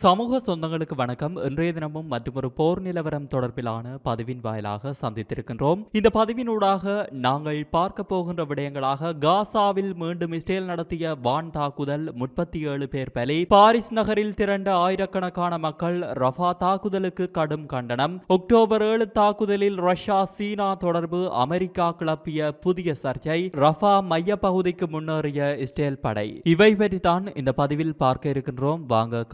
சமூக சொந்தங்களுக்கு வணக்கம். இன்றைய தினமும் மற்றொரு போர் நிலவரம் தொடர்பிலான பதிவின் வாயிலாக சந்தித்திருக்கின்றோம். இந்த பதிவினூடாக நாங்கள் பார்க்க போகின்ற விடயங்களாக காசாவில் மீண்டும் இஸ்ரேல் நடத்திய வான் தாக்குதல் முப்பத்தி ஏழு பேர் பலி. பாரிஸ் நகரில் திரண்ட ஆயிரக்கணக்கான மக்கள் ரஃபா தாக்குதலுக்கு கடும் கண்டனம். அக்டோபர் ஏழு தாக்குதலில் ரஷ்யா சீனா தொடர்பு அமெரிக்கா கிளப்பிய புதிய சர்ச்சை ரஃபா மைய பகுதிக்கு முன்னேறிய இஸ்ரேல் படை. இவை பற்றி தான் இந்த பதிவில் பார்க்க இருக்கின்றோம். வாங்க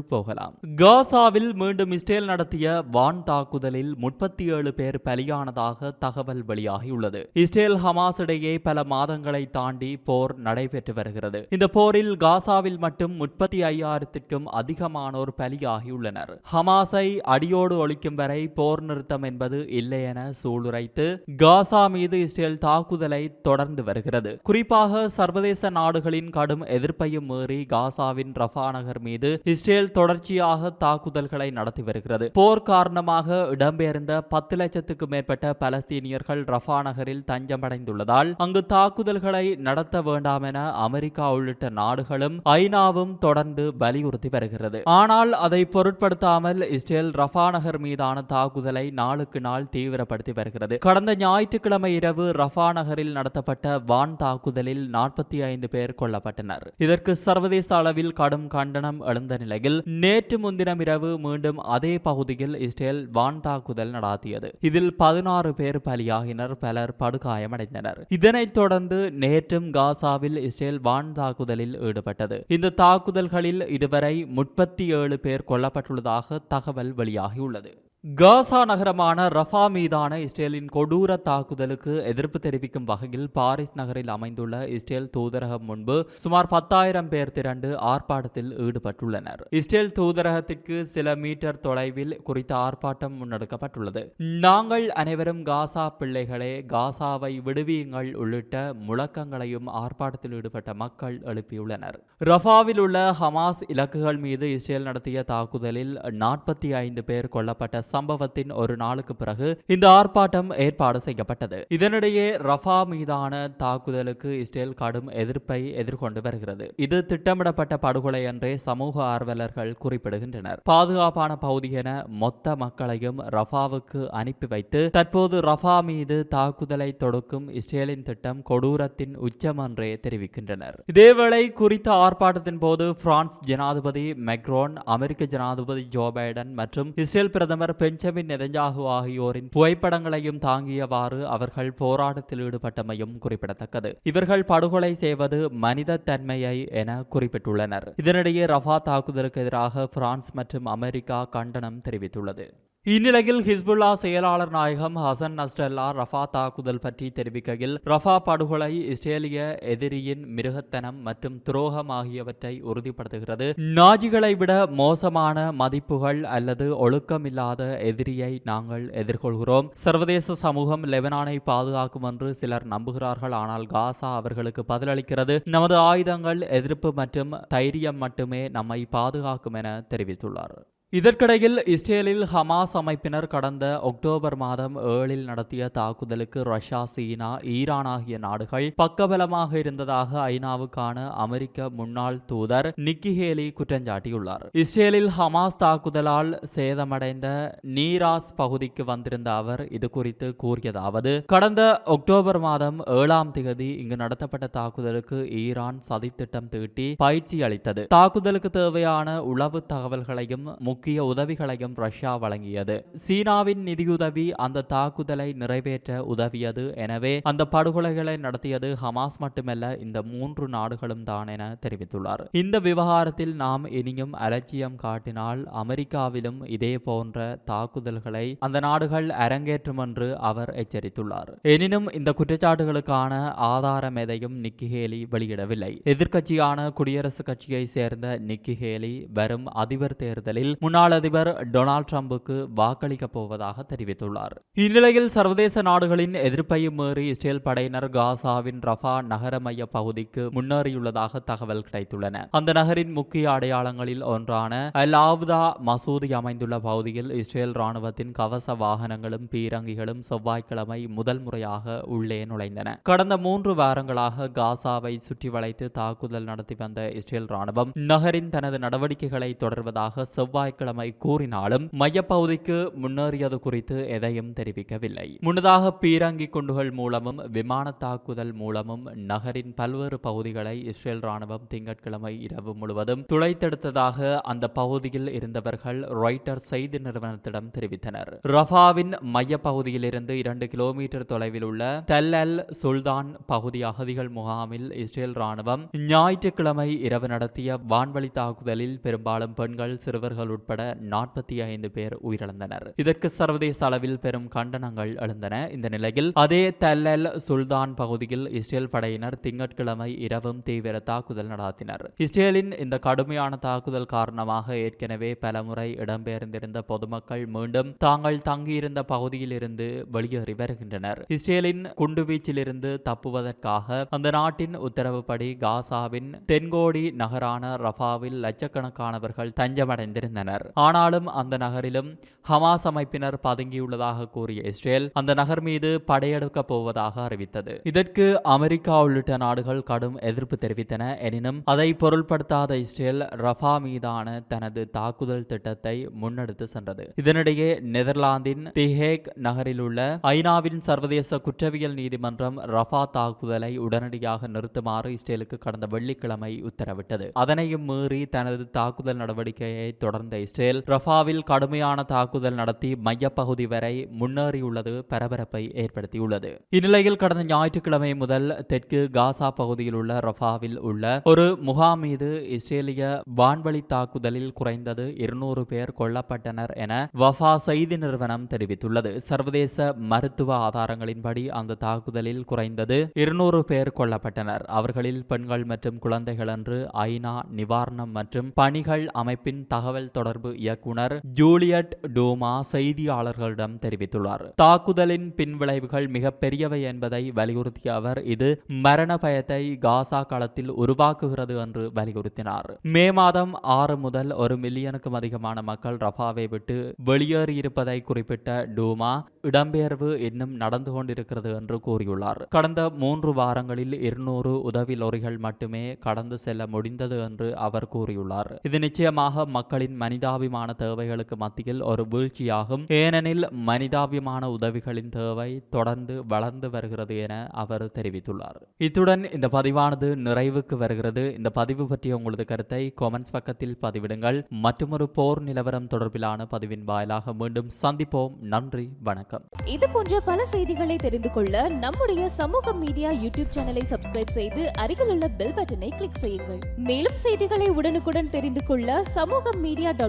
காணொளிக்குள் போகலாம். காசாவில் மீண்டும் இஸ்ரேல் நடத்திய வான் தாக்குதலில் முப்பத்தி ஏழு பேர் பலியானதாக தகவல் வெளியாகியுள்ளது. இஸ்ரேல் ஹமாஸ் இடையே பல மாதங்களை தாண்டி போர் நடைபெற்று வருகிறது. இந்த போரில் காசாவில் மட்டும் முப்பத்தி ஐயாயிரத்திற்கும் அதிகமானோர் பலியாகியுள்ளனர். ஹமாஸை அடியோடு ஒழிக்கும் வரை போர் நிறுத்தம் என்பது இல்லை என சூளுரைத்து காசா மீது இஸ்ரேல் தாக்குதலை தொடர்ந்து வருகிறது. குறிப்பாக சர்வதேச நாடுகளின் கடும் எதிர்ப்பையும் மீறி காசாவின் ரஃபா நகர் மீது இஸ்ரேல் தொடர்ச்சியாக தாக்குதல்களை நடத்தி வருகிறது. போர் காரணமாக இடம்பெயர்ந்த பத்து லட்சத்துக்கு மேற்பட்ட பலஸ்தீனியர்கள் ரஃபா நகரில் தஞ்சமடைந்துள்ளதால் அங்கு தாக்குதல்களை நடத்த வேண்டாம் என அமெரிக்கா உள்ளிட்ட நாடுகளும் ஐநாவும் தொடர்ந்து வலியுறுத்தி வருகிறது. ஆனால் அதை பொருட்படுத்தாமல் இஸ்ரேல் ரஃபா நகர் மீதான தாக்குதலை நாளுக்கு நாள் தீவிரப்படுத்தி வருகிறது. கடந்த ஞாயிற்றுக்கிழமை இரவு ரஃபா நகரில் நடத்தப்பட்ட வான் தாக்குதலில் நாற்பத்தி ஐந்து பேர் கொல்லப்பட்டனர். இதற்கு சர்வதேச அளவில் கடும் கண்டனம் எழுந்த நிலையில் நேற்று முன்தினம் இரவு மீண்டும் அதே பகுதியில் இஸ்ரேல் வான் தாக்குதல் நடாத்தியது. இதில் பதினாறு பேர் பலியாகினர் பலர் படுகாயமடைந்தனர். இதனைத் தொடர்ந்து நேற்றும் காசாவில் இஸ்ரேல் வான் தாக்குதலில் ஈடுபட்டது. இந்த தாக்குதல்களில் இதுவரை முப்பத்தி ஏழு பேர் கொல்லப்பட்டுள்ளதாக தகவல் வெளியாகியுள்ளது. காசா நகரமான ரஃபா மீதான இஸ்ரேலின் கொடூர தாக்குதலுக்கு எதிர்ப்பு தெரிவிக்கும் வகையில் பாரிஸ் நகரில் அமைந்துள்ள இஸ்ரேல் தூதரகம் முன்பு சுமார் பத்தாயிரம் பேர் திரண்டு ஆர்ப்பாட்டத்தில் ஈடுபட்டுள்ளனர். இஸ்ரேல் தூதரகத்திற்கு சில மீட்டர் தொலைவில் குறித்த ஆர்ப்பாட்டம் முன்னெடுக்கப்பட்டுள்ளது. நாங்கள் அனைவரும் காசா பிள்ளைகளே காசாவை விடுவியுங்கள் உள்ளிட்ட முழக்கங்களையும் ஆர்ப்பாட்டத்தில் ஈடுபட்ட மக்கள் எழுப்பியுள்ளனர். ரஃபாவில் உள்ள ஹமாஸ் இலக்குகள் மீது இஸ்ரேல் நடத்திய தாக்குதலில் நாற்பத்தி ஐந்து பேர் கொல்லப்பட்ட சம்பவத்தின் ஒரு நாளுக்கு பிறகு இந்த ஆர்ப்பாட்டம் ஏற்பாடு செய்யப்பட்டது. இதனிடையே ரஃபா மீதான தாக்குதலுக்கு இஸ்ரேல் கடும் எதிர்ப்பை எதிர்கொண்டு வருகிறது. இது திட்டமிடப்பட்ட படுகொலை என்றே சமூக ஆர்வலர்கள் குறிப்பிடுகின்றனர். பாதுகாப்பான பகுதி என மொத்த மக்களையும் ரஃபாவுக்கு அனுப்பி வைத்து தற்போது ரஃபா மீது தாக்குதலை தொடுக்கும் இஸ்ரேலின் திட்டம் கொடூரத்தின் உச்சம் என்றே தெரிவிக்கின்றனர். இதேவேளை குறித்த ஆர்ப்பாட்டத்தின் போது பிரான்ஸ் ஜனாதிபதி மெக்ரோன் அமெரிக்க ஜனாதிபதி ஜோ பைடன் மற்றும் இஸ்ரேல் பிரதமர் பெஞ்சமின் நெதஞ்சாகு ஆகியோரின் புகைப்படங்களையும் தாங்கியவாறு அவர்கள் போராட்டத்தில் ஈடுபட்டமையும் குறிப்பிடத்தக்கது. இவர்கள் படுகொலை செய்வது மனித தன்மையை என குறிப்பிட்டுள்ளனர். இதனிடையே ரஃபா தாக்குதலுக்கு எதிராக பிரான்ஸ் மற்றும் அமெரிக்கா கண்டனம் தெரிவித்துள்ளது. இந்நிலையில் ஹிஸ்புல்லா செயலாளர் நாயகம் ஹசன் நஸ்டல்லா ரஃபா தாக்குதல் பற்றி தெரிவிக்கையில் ரஃபா படுகொலை இஸ்ரேலிய எதிரியின் மிருகத்தனம் மற்றும் துரோகம் ஆகியவற்றை உறுதிப்படுத்துகிறது. நாஜிகளை விட மோசமான மதிப்புகள் அல்லது ஒழுக்கமில்லாத எதிரியை நாங்கள் எதிர்கொள்கிறோம். சர்வதேச சமூகம் லெபனானை பாதுகாக்கும் என்று சிலர் நம்புகிறார்கள். ஆனால் காசா அவர்களுக்கு பதிலளிக்கிறது. நமது ஆயுதங்கள் எதிர்ப்பு மற்றும் தைரியம் மட்டுமே நம்மை பாதுகாக்கும் என தெரிவித்துள்ளார். இதற்கிடையில் இஸ்ரேலில் ஹமாஸ் அமைப்பினர் கடந்த அக்டோபர் மாதம் ஏழில் நடத்திய தாக்குதலுக்கு ரஷ்யா சீனா ஈரான் ஆகிய நாடுகள் பக்கபலமாக இருந்ததாக ஐநாவுக்கான அமெரிக்க முன்னாள் தூதர் நிக்கி ஹேலி குற்றஞ்சாட்டியுள்ளார் இஸ்ரேலில் ஹமாஸ் தாக்குதலால் சேதமடைந்த நீராஸ் பகுதிக்கு வந்திருந்த அவர் இது குறித்து கூறியதாவது கடந்த அக்டோபர் மாதம் ஏழாம் திகதி இங்கு நடத்தப்பட்ட தாக்குதலுக்கு ஈரான் சதித்திட்டம் தீட்டி பயிற்சி அளித்தது. தாக்குதலுக்கு தேவையான உளவு தகவல்களையும் முக்கிய உதவிகளையும் ரஷ்யா வழங்கியது. சீனாவின் நிதியுதவி அந்த தாக்குதலை நிறைவேற்ற உதவியது. எனவே அந்த படுகொலைகளை நடத்தியது ஹமாஸ் மட்டுமல்ல இந்த மூன்று நாடுகளும் தான் என தெரிவித்துள்ளார். இந்த விவகாரத்தில் நாம் இனியும் அலட்சியம் காட்டினால் அமெரிக்காவிலும் இதே போன்ற தாக்குதல்களை அந்த நாடுகள் அரங்கேற்றும் என்று அவர் எச்சரித்துள்ளார். எனினும் இந்த குற்றச்சாட்டுகளுக்கான ஆதாரம் எதையும் நிக்கி ஹேலி வெளியிடவில்லை. எதிர்க்கட்சியான குடியரசுக் கட்சியை சேர்ந்த நிக்கி ஹேலி வரும் அதிபர் தேர்தலில் முன்னாள் அதிபர் டொனால்ட் ட்ரம்புக்கு வாக்களிக்கப் போவதாக தெரிவித்துள்ளார். இந்நிலையில் சர்வதேச நாடுகளின் எதிர்ப்பையும் மீறி இஸ்ரேல் படையினர் காசாவின் ரஃபா நகர மைய பகுதிக்கு முன்னேறியுள்ளதாக தகவல் கிடைத்துள்ளன. அந்த நகரின் முக்கிய அடையாளங்களில் ஒன்றான அல் ஆப்தா மசூதி அமைந்துள்ள பகுதியில் இஸ்ரேல் ராணுவத்தின் கவச வாகனங்களும் பீரங்கிகளும் செவ்வாய்க்கிழமை முதல் முறையாக உள்ளே நுழைந்தன. கடந்த மூன்று வாரங்களாக காசாவை சுற்றி வளைத்து தாக்குதல் நடத்தி வந்த இஸ்ரேல் ராணுவம் நகரின் தனது நடவடிக்கைகளை தொடர்வதாக செவ்வாய் வியாழக்கிழமை கூறினாலும் மையப்பகுதிக்கு முன்னேறியது குறித்து எதையும் தெரிவிக்கவில்லை. முன்னதாக பீரங்கி குண்டுகள் மூலமும் விமான தாக்குதல் மூலமும் நகரின் பல்வேறு பகுதிகளை இஸ்ரேல் ராணுவம் திங்கட்கிழமை இரவு முழுவதும் துளைத்தெடுத்ததாக அந்த பகுதியில் இருந்தவர்கள் ராய்ட்டர் செய்தி நிறுவனத்திடம் தெரிவித்தனர். ரஃபாவின் மையப்பகுதியிலிருந்து இரண்டு கிலோமீட்டர் தொலைவில் உள்ள தெல் அல் சுல்தான் பகுதி அகதிகள் முகாமில் இஸ்ரேல் ராணுவம் ஞாயிற்றுக்கிழமை இரவு நடத்திய வான்வழி தாக்குதலில் பெரும்பாலும் பெண்கள் சிறுவர்கள் உட்பட நாற்பத்தி ஐந்து பேர் உயிரிழந்தனர். இதற்கு சர்வதேச அளவில் பெரும் கண்டனங்கள் எழுந்தன. இந்த நிலையில் அதே தல்லல் சுல்தான் பகுதியில் இஸ்ரேல் படையினர் திங்கட்கிழமை இரவும் தீவிர தாக்குதல் நடாத்தினர். இஸ்ரேலின் இந்த கடுமையான தாக்குதல் காரணமாக ஏற்கனவே பலமுறை இடம்பெயர்ந்திருந்த பொதுமக்கள் மீண்டும் தாங்கள் தங்கியிருந்த பகுதியிலிருந்து வெளியேறி வருகின்றனர். இஸ்ரேலின் குண்டுவீச்சிலிருந்து தப்புவதற்காக அந்த நாட்டின் உத்தரவுப்படி காசாவின் தென்கோடி நகரான ரஃபாவில் லட்சக்கணக்கானவர்கள் தஞ்சமடைந்திருந்தனர். ஆனாலும் அந்த நகரிலும் ஹமாஸ் அமைப்பினர் பதுங்கியுள்ளதாக கூறிய இஸ்ரேல் அந்த நகர் மீது படையெடுக்கப் போவதாக அறிவித்தது. இதற்கு அமெரிக்கா உள்ளிட்ட நாடுகள் கடும் எதிர்ப்பு தெரிவித்தன. எனினும் அதை பொருள்படுத்தாத இஸ்ரேல் ரஃபா மீதான தனது தாக்குதல் திட்டத்தை முன்னெடுத்து சென்றது. இதனிடையே நெதர்லாந்தின் திஹேக் நகரில் உள்ள ஐநாவின் சர்வதேச குற்றவியல் நீதிமன்றம் ரஃபா தாக்குதலை உடனடியாக நிறுத்துமாறு இஸ்ரேலுக்கு கடந்த வெள்ளிக்கிழமை உத்தரவிட்டது. அதனையும் மீறி தனது தாக்குதல் நடவடிக்கையை தொடர்ந்த இஸ்ரேல் ரஃபாவில் கடுமையான தாக்குதல் நடத்தி மையப்பகுதி வரை முன்னேறியுள்ளது பரபரப்பை ஏற்படுத்தியுள்ளது. இந்நிலையில் கடந்த ஞாயிற்றுக்கிழமை முதல் தெற்கு காசா பகுதியில் உள்ள ரஃபாவில் உள்ள ஒரு முகாம் மீது இஸ்ரேலிய வான்வழி தாக்குதலில் குறைந்தது இருநூறு பேர் கொல்லப்பட்டனர் என வஃபா செய்தி நிறுவனம் தெரிவித்துள்ளது. சர்வதேச மருத்துவ ஆதாரங்களின்படி அந்த தாக்குதலில் குறைந்தது இருநூறு பேர் கொல்லப்பட்டனர். அவர்களில் பெண்கள் மற்றும் குழந்தைகள் என்று ஐநா நிவாரணம் மற்றும் பணிகள் அமைப்பின் தகவல் தொடர்பு இயக்குனர் ஜூலியட் டோமா செய்தியாளர்களிடம் தெரிவித்துள்ளார். தாக்குதலின் பின்விளைவுகள் மிக பெரியவை என்பதை வலியுறுத்திய அவர் இது மரண பயத்தை காசா களத்தில் உருவாக்குகிறது என்று வலியுறுத்தினார். மே மாதம் ஆறு முதல் ஒரு மில்லியனுக்கும் அதிகமான மக்கள் ரஃபாவை விட்டு வெளியேறியிருப்பதை குறிப்பிட்ட டூமா இடம்பெயர்வு இன்னும் நடந்து கொண்டிருக்கிறது என்று கூறியுள்ளார். கடந்த மூன்று வாரங்களில் இருநூறு உதவி லொரிகள் மட்டுமே கடந்து செல்ல முடிந்தது என்று அவர் கூறியுள்ளார். இது நிச்சயமாக மக்களின் மனித மனிதாபிமான தேவைகளுக்கு மத்தியில் ஒரு வீழ்ச்சியாகும். ஏனெனில் மனிதாபிமான உதவிகளின் தேவை தொடர்ந்து வளர்ந்து வருகிறது என அவர் தெரிவித்துள்ளார். இத்துடன் இந்த பதிவானது நிறைவுக்கு வருகிறது. இந்த பதிவு பற்றிய உங்களது கருத்தை கொமெண்ட்ஸ் பக்கத்தில் பதிவிடுங்கள். மற்றொரு போர் நிலவரம் தொடர்பிலான பதிவின் வாயிலாக மீண்டும் சந்திப்போம். நன்றி வணக்கம். இது போன்ற பல செய்திகளை தெரிந்து கொள்ள நம்முடைய சமூக மீடியா யூடியூப் சேனலை சப்ஸ்கிரைப் செய்து அருகில் உள்ள பெல் பட்டனை கிளிக் செய்யுங்கள். மேலும் செய்திகளை உடனுக்குடன் தெரிந்து கொள்ள சமூக மீடியா